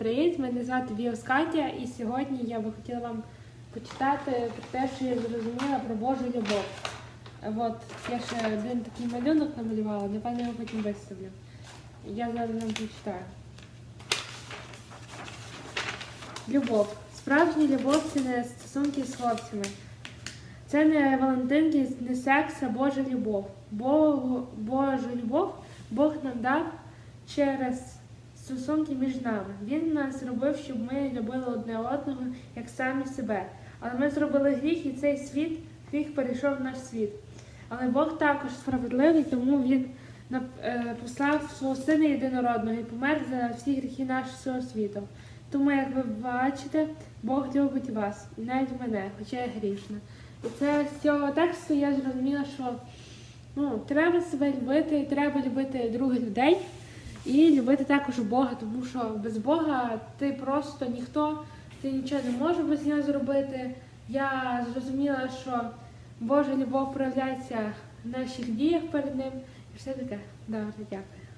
Привіт, мене звати Віоскатя, і сьогодні я би хотіла вам почитати про те, що я зрозуміла про Божу любов. От, я ще один такий малюнок намалювала, напевно, його потім виставлю. Я зараз вам прочитаю. Любов. Справжня любов це не стосунки з хлопцями. Це не Валентинки, не секс, а Божа любов. Богу, Божу любов Бог нам дав через стосунки між нами. Він нас зробив, щоб ми любили одне одного, як самі себе. Але ми зробили гріх, і цей світ, гріх перейшов в наш світ. Але Бог також справедливий, тому Він е, послав свого сина єдинородного і помер за всі гріхи нашого світу. Тому, як ви бачите, Бог любить вас і навіть мене, хоча я грішна. І це з цього тексту я зрозуміла, що ну, треба себе любити, треба любити других людей і любити також Бога, тому що без Бога ти просто ніхто, ти нічого не можеш без нього зробити. Я зрозуміла, що Божа любов проявляється в наших діях перед ним і все таке. Добре, дякую.